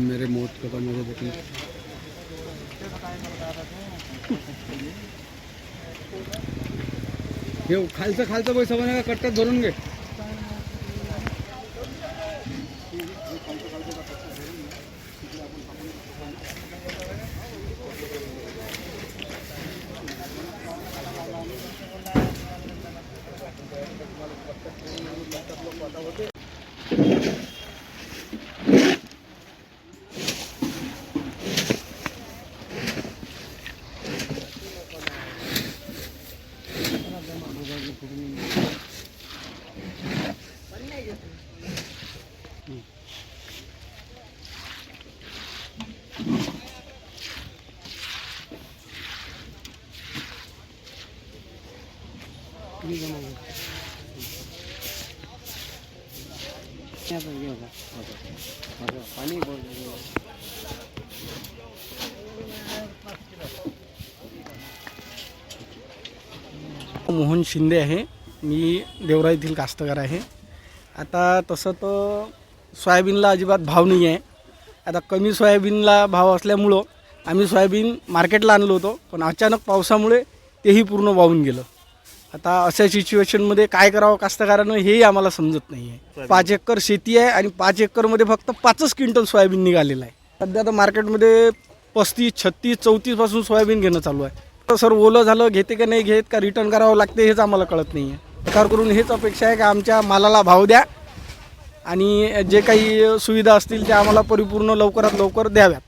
मेरे मौत का मुझे देखने। हे खालचं खालचं पैसा बने का कट्ट्यात धरून घे പനി പോകുന്നത് मोहन शिंदे आहे. मी देवरा येथील कास्तकार आहे. आता तसं तर सोयाबीनला अजिबात भाव नाही आहे. आता कमी सोयाबीनला भाव असल्यामुळं आम्ही सोयाबीन मार्केटला आणलं होतं पण अचानक पावसामुळे तेही पूर्ण वाहून गेलं. आता अशा सिच्युएशनमध्ये काय करावं कास्तकारानं हेही आम्हाला समजत नाही आहे. पाच एकर शेती आहे आणि पाच एकरमध्ये फक्त पाचच क्विंटल सोयाबीन निघालेलं आहे. सध्या तर मार्केटमध्ये पस्तीस छत्तीस चौतीसपासून सोयाबीन घेणं चालू आहे. तर सर ओलं झालं घेते का नाही घेत का रिटर्न करावं लागते हेच आम्हाला कळत नाही आहे सरकार करून हेच अपेक्षा आहे का आमच्या मालाला भाव द्या आणि जे काही सुविधा असतील त्या आम्हाला परिपूर्ण लवकरात लवकर द्याव्यात.